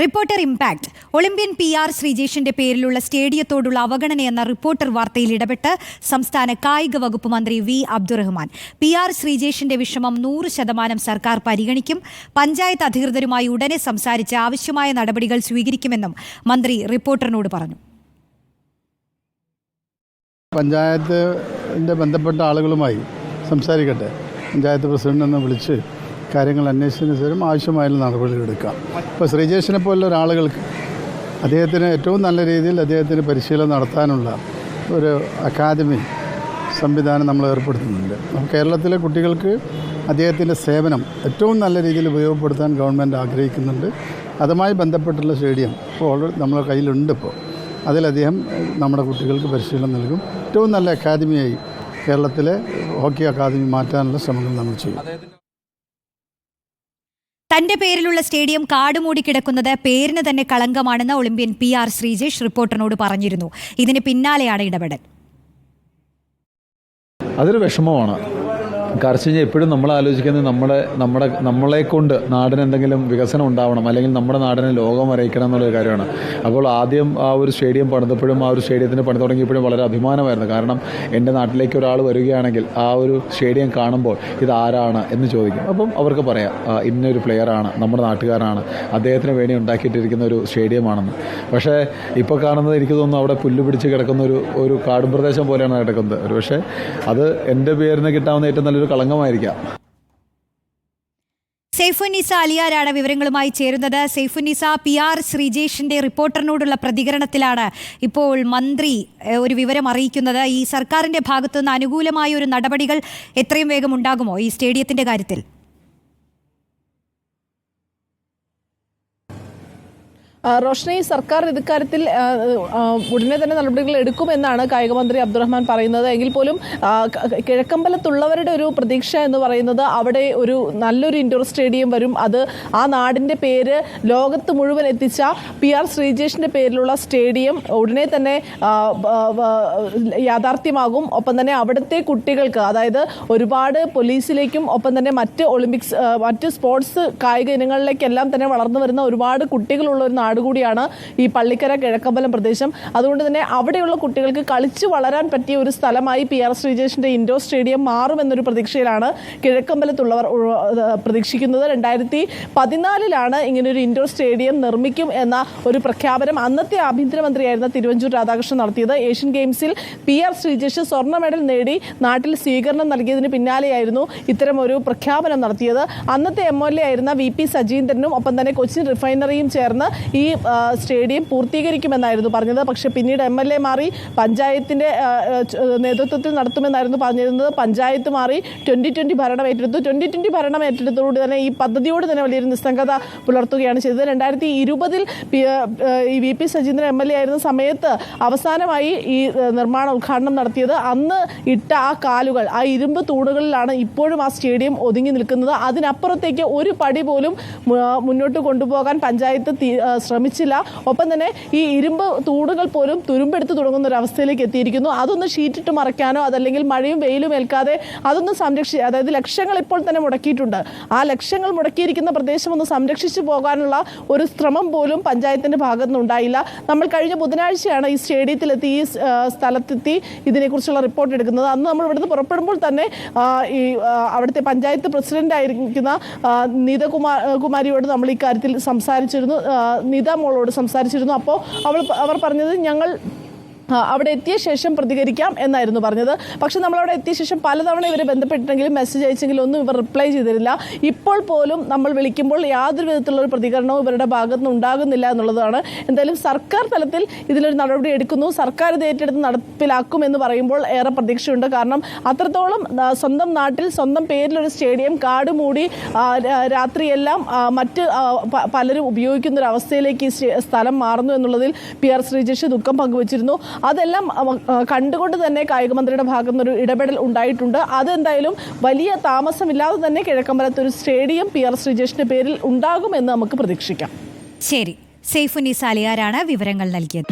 Reporter impact. Olympian P R ശ്രീജേഷിന്റെ പേരിലുള്ള സ്റ്റേഡിയത്തോടുള്ള അവഗണനയെന്ന reporter വാർത്തയിൽ ഇടപെട്ട് സംസ്ഥാന കായിക വകുപ്പ് മന്ത്രി വി അബ്ദുറഹ്മാൻ. പി ആർ ശ്രീജേഷിന്റെ വിഷമം നൂറ് ശതമാനം സർക്കാർ പരിഗണിക്കും. പഞ്ചായത്ത് അധികൃതരുമായി ഉടനെ സംസാരിച്ച് ആവശ്യമായ നടപടികൾ സ്വീകരിക്കുമെന്നും മന്ത്രി റിപ്പോർട്ടറിനോട് പറഞ്ഞു. പഞ്ചായത്തിന്റെ ബന്ധപ്പെട്ട ആളുകളുമായി സംസാരിക്കട്ടെ. പഞ്ചായത്ത് പ്രസിഡന്റ് വിളിച്ച് കാര്യങ്ങൾ അന്വേഷിച്ചതിന് ശേഷം ആവശ്യമായ നടപടികൾ എടുക്കാം. ഇപ്പോൾ ശ്രീജേഷിനെ പോലുള്ള ഒരാളുകൾക്ക് അദ്ദേഹത്തിന് ഏറ്റവും നല്ല രീതിയിൽ അദ്ദേഹത്തിന് പരിശീലനം നടത്താനുള്ള ഒരു അക്കാദമി സംവിധാനം നമ്മൾ ഏർപ്പെടുത്തുന്നുണ്ട്. കേരളത്തിലെ കുട്ടികൾക്ക് അദ്ദേഹത്തിന്റെ സേവനം ഏറ്റവും നല്ല രീതിയിൽ ഉപയോഗപ്പെടുത്താൻ ഗവൺമെന്റ് ആഗ്രഹിക്കുന്നുണ്ട്. അതുമായി ബന്ധപ്പെട്ടുള്ള സ്റ്റേഡിയം ഇപ്പോൾ ഓൾറെഡി നമ്മുടെ കയ്യിലുണ്ട് ഇപ്പോൾ. അതിലദ്ദേഹം നമ്മുടെ കുട്ടികൾക്ക് പരിശീലനം നൽകും. ഏറ്റവും നല്ല അക്കാദമിയായി കേരളത്തിലെ ഹോക്കി അക്കാദമി മാറ്റാനുള്ള ശ്രമങ്ങൾ നമ്മൾ ചെയ്യും. തന്റെ പേരിലുള്ള സ്റ്റേഡിയം കാടുമൂടി കിടക്കുന്നത് പേരിന് തന്നെ കളങ്കമാണെന്ന് ഒളിമ്പ്യൻ പി ആർ ശ്രീജേഷ് റിപ്പോർട്ടറിനോട് പറഞ്ഞിരുന്നു. ഇതിന് പിന്നാലെയാണ് ഇടപെടൽ. അതൊരു വിഷമമാണ്. വെച്ച് എപ്പോഴും നമ്മൾ ആലോചിക്കുന്നത് നമ്മുടെ നമ്മുടെ നമ്മളെ കൊണ്ട് നാടിന് എന്തെങ്കിലും വികസനം ഉണ്ടാവണം അല്ലെങ്കിൽ നമ്മുടെ നാടിനെ ലോകം അറിയിക്കണം എന്നുള്ളൊരു കാര്യമാണ്. അപ്പോൾ ആദ്യം ആ ഒരു സ്റ്റേഡിയം പണിതപ്പോഴും ആ ഒരു സ്റ്റേഡിയത്തിന് പണി തുടങ്ങിയപ്പോഴും വളരെ അഭിമാനമായിരുന്നു. കാരണം എന്റെ നാട്ടിലേക്ക് ഒരാൾ വരികയാണെങ്കിൽ ആ ഒരു സ്റ്റേഡിയം കാണുമ്പോൾ ഇത് ആരാണ് എന്ന് ചോദിക്കും. അപ്പം അവർക്ക് പറയാം "ആ, ഇന്നൊരു പ്ലെയറാണ് നമ്മുടെ നാട്ടുകാരാണ് അദ്ദേഹത്തിന് വേണ്ടി ഉണ്ടാക്കിയിട്ടിരിക്കുന്ന ഒരു സ്റ്റേഡിയമാണെന്ന്. പക്ഷേ ഇപ്പോൾ കാണുന്നത് എനിക്ക് തോന്നുന്നു അവിടെ പുല്ല് പിടിച്ച് കിടക്കുന്ന ഒരു ഒരു കാടും പ്രദേശം പോലെയാണ് കിടക്കുന്നത് ഒരു പക്ഷേ അത് എന്റെ പേരിന് കിട്ടാവുന്ന ഏറ്റവും നല്ലൊരു കളങ്കമായിരിക്കാം. സൈഫുനിസ അലിയാരാണ് വിവരങ്ങളുമായി ചേരുന്നത്. സൈഫുനിസ പി ആർ ശ്രീജേഷിന്റെ റിപ്പോർട്ടറിനോടുള്ള പ്രതികരണത്തിലാണ് ഇപ്പോൾ മന്ത്രി ഒരു വിവരം അറിയിക്കുന്നത്. ഈ സർക്കാരിന്റെ ഭാഗത്തുനിന്ന് അനുകൂലമായ ഒരു നടപടികൾ എത്രയും വേഗം ഉണ്ടാകുമോ ഈ സ്റ്റേഡിയത്തിന്റെ കാര്യത്തിൽ? റോഷ്നി സർക്കാർ ഇക്കാര്യത്തിൽ ഉടനെ തന്നെ നടപടികൾ എടുക്കുമെന്നാണ് കായികമന്ത്രി അബ്ദുറഹ്മാൻ പറയുന്നത്. എങ്കിൽ പോലും കിഴക്കമ്പലത്തുള്ളവരുടെ ഒരു പ്രതീക്ഷ എന്ന് പറയുന്നത് അവിടെ ഒരു നല്ലൊരു ഇൻഡോർ സ്റ്റേഡിയം വരും. അത് ആ നാടിന്റെ പേര് ലോകത്ത് മുഴുവൻ എത്തിച്ച പി ആർ ശ്രീജേഷിന്റെ പേരിലുള്ള സ്റ്റേഡിയം ഉടനെ തന്നെ യാഥാർത്ഥ്യമാകും. ഒപ്പം തന്നെ അവിടുത്തെ കുട്ടികൾക്ക് അതായത് ഒരുപാട് പോലീസിലേക്കും ഒപ്പം തന്നെ മറ്റ് ഒളിമ്പിക്സ് മറ്റ് സ്പോർട്സ് കായിക ഇനങ്ങളിലേക്കെല്ലാം തന്നെ വളർന്നു വരുന്ന ഒരുപാട് കുട്ടികളുള്ള ഒരു നാട് കൂടിയാണ് ഈ പള്ളിക്കര കിഴക്കമ്പലം പ്രദേശം. അതുകൊണ്ട് തന്നെ അവിടെയുള്ള കുട്ടികൾക്ക് കളിച്ചു വളരാൻ പറ്റിയ ഒരു സ്ഥലമായി പി ആർ ശ്രീജേഷിന്റെ ഇൻഡോർ സ്റ്റേഡിയം മാറുമെന്നൊരു പ്രതീക്ഷയിലാണ് കിഴക്കമ്പലത്തുള്ളവർ പ്രതീക്ഷിക്കുന്നത്. രണ്ടായിരത്തി പതിനാലിലാണ് ഇങ്ങനൊരു ഇൻഡോർ സ്റ്റേഡിയം നിർമ്മിക്കും എന്ന ഒരു പ്രഖ്യാപനം അന്നത്തെ ആഭ്യന്തരമന്ത്രിയായിരുന്ന തിരുവഞ്ചൂർ രാധാകൃഷ്ണൻ നടത്തിയത്. ഏഷ്യൻ ഗെയിംസിൽ പി ആർ ശ്രീജേഷ് സ്വർണ മെഡൽ നേടി നാട്ടിൽ സ്വീകരണം നൽകിയതിന് പിന്നാലെയായിരുന്നു ഇത്തരം ഒരു പ്രഖ്യാപനം നടത്തിയത്. അന്നത്തെ എം എൽ എ ആയിരുന്ന വി പി സജീന്ദ്രനും ഒപ്പം തന്നെ കൊച്ചിൻ റിഫൈനറിയും ചേർന്ന് ഈ ആ, സ്റ്റേഡിയം പൂർത്തീകരിക്കുമെന്നായിരുന്നു പറഞ്ഞത്. പക്ഷേ പിന്നീട് എം എൽ എ മാറി ച- നേതൃത്വത്തിൽ നടത്തുമെന്നായിരുന്നു പറഞ്ഞിരുന്നത്. പഞ്ചായത്ത് മാറി ട്വന്റി ട്വന്റി ഭരണം ഏറ്റെടുത്തു. ട്വന്റി ട്വന്റി ഭരണം ഏറ്റെടുത്തോടുകൂടി തന്നെ ഈ പദ്ധതിയോട് തന്നെ വലിയൊരു നിസ്സംഗത പുലർത്തുകയാണ് ചെയ്തത്. രണ്ടായിരത്തി ഇരുപതിൽ ഈ V P Sajeendran M L A ആയിരുന്ന സമയത്ത് അവസാനമായി ഈ നിർമ്മാണ ഉദ്ഘാടനം നടത്തിയത്. അന്ന് ഇട്ട ആ കാലുകൾ ആ ഇരുമ്പ് തൂണുകളിലാണ് ഇപ്പോഴും ആ സ്റ്റേഡിയം ഒതുങ്ങി നിൽക്കുന്നത്. അതിനപ്പുറത്തേക്ക് ഒരു പടി പോലും മുന്നോട്ട് കൊണ്ടുപോകാൻ പഞ്ചായത്ത് ശ്രമിച്ചില്ല. ഒപ്പം തന്നെ ഈ ഇരുമ്പ് തൂടുകൾ പോലും തുരുമ്പെടുത്ത് തുടങ്ങുന്ന ഒരു അവസ്ഥയിലേക്ക് എത്തിയിരിക്കുന്നു. അതൊന്ന് ഷീറ്റിട്ട് മറയ്ക്കാനോ അതല്ലെങ്കിൽ മഴയും വെയിലും ഏൽക്കാതെ അതൊന്ന് സംരക്ഷി അതായത് ലക്ഷങ്ങൾ ഇപ്പോൾ തന്നെ മുടക്കിയിട്ടുണ്ട്. ആ ലക്ഷങ്ങൾ മുടക്കിയിരിക്കുന്ന പ്രദേശം ഒന്ന് സംരക്ഷിച്ചു പോകാനുള്ള ഒരു ശ്രമം പോലും പഞ്ചായത്തിന്റെ ഭാഗത്തു നിന്നുണ്ടായില്ല നമ്മൾ കഴിഞ്ഞ ബുധനാഴ്ചയാണ് ഈ സ്റ്റേഡിയത്തിലെത്തി ഈ സ്ഥലത്തെത്തി ഇതിനെക്കുറിച്ചുള്ള റിപ്പോർട്ട് എടുക്കുന്നത്. അന്ന് നമ്മൾ ഇവിടുന്ന് പുറപ്പെടുമ്പോൾ തന്നെ ഈ അവിടുത്തെ പഞ്ചായത്ത് പ്രസിഡന്റ് ആയിരിക്കുന്ന ആ, കുമാരിയോട് നമ്മൾ ഈ കാര്യത്തിൽ സംസാരിച്ചിരുന്നു. ആ, നീത മോളോട് സംസാരിച്ചിരുന്നു. അപ്പോൾ അവൾ അവർ പറഞ്ഞത് ഞങ്ങൾ അവിടെ എത്തിയ ശേഷം പ്രതികരിക്കാം എന്നായിരുന്നു പറഞ്ഞത്. പക്ഷെ നമ്മൾ അവിടെ എത്തിയ ശേഷം പലതവണ ഇവർ ബന്ധപ്പെട്ടിട്ടെങ്കിലും മെസ്സേജ് അയച്ചെങ്കിലും ഒന്നും ഇവർ റിപ്ലൈ ചെയ്തിരുന്നില്ല. ഇപ്പോൾ പോലും നമ്മൾ വിളിക്കുമ്പോൾ യാതൊരു വിധത്തിലുള്ള പ്രതികരണവും ഇവരുടെ ഭാഗത്തുനിന്ന് ഉണ്ടാകുന്നില്ല എന്നുള്ളതാണ്. എന്തായാലും സർക്കാർ തലത്തിൽ ഇതിലൊരു നടപടി എടുക്കുന്നു. സർക്കാർ ഇത് ഏറ്റെടുത്ത് നടപ്പിലാക്കും എന്ന് പറയുമ്പോൾ ഏറെ പ്രതീക്ഷയുണ്ട്. കാരണം അത്രത്തോളം സ്വന്തം നാട്ടിൽ സ്വന്തം പേരിലൊരു സ്റ്റേഡിയം കാട് മൂടി രാത്രിയെല്ലാം മറ്റ് പലരും ഉപയോഗിക്കുന്ന ഒരു അവസ്ഥയിലേക്ക് ഈ സ്ഥലം മാറുന്നു എന്നുള്ളതിൽ പി ആർ ശ്രീജേഷ് ദുഃഖം പങ്കുവച്ചിരുന്നു. അതെല്ലാം കണ്ടുകൊണ്ട് തന്നെ കായികമന്ത്രിയുടെ ഭാഗത്തു നിന്നൊരു ഇടപെടൽ ഉണ്ടായിട്ടുണ്ട്. അതെന്തായാലും വലിയ താമസമില്ലാതെ തന്നെ കിഴക്കമ്പലത്ത് ഒരു സ്റ്റേഡിയം പി ആർ ശ്രീജേഷിന്റെ പേരിൽ ഉണ്ടാകുമെന്ന് നമുക്ക് പ്രതീക്ഷിക്കാം. ശരി. സെയ്ഫുനി അലിയാരാണ് വിവരങ്ങൾ നൽകിയത്.